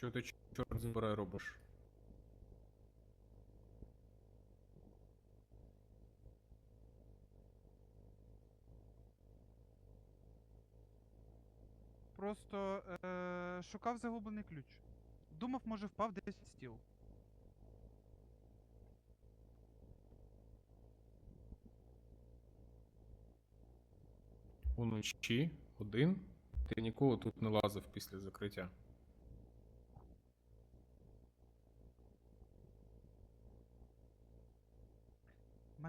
Що ти чорт забирай робиш? Просто е- шукав загублений ключ. Думав, може впав десь в стіл. Уночі? Один? Ти ніколи тут не лазив після закриття.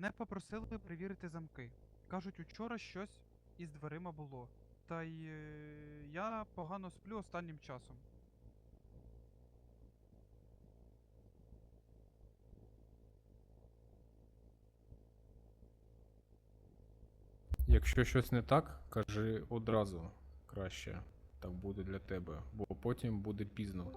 Мене попросили перевірити замки. Кажуть, учора щось із дверима було. Та й е- я погано сплю останнім часом. Якщо щось не так, кажи одразу краще. Так буде для тебе, бо потім буде пізно.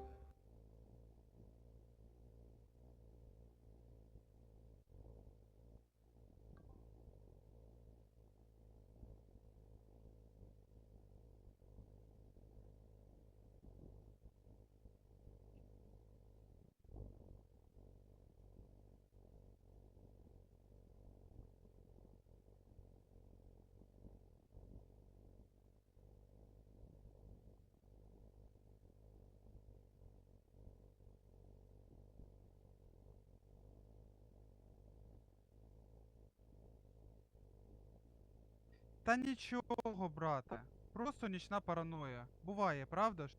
Та нічого, брате. Просто нічна параноя. Буває, правда ж?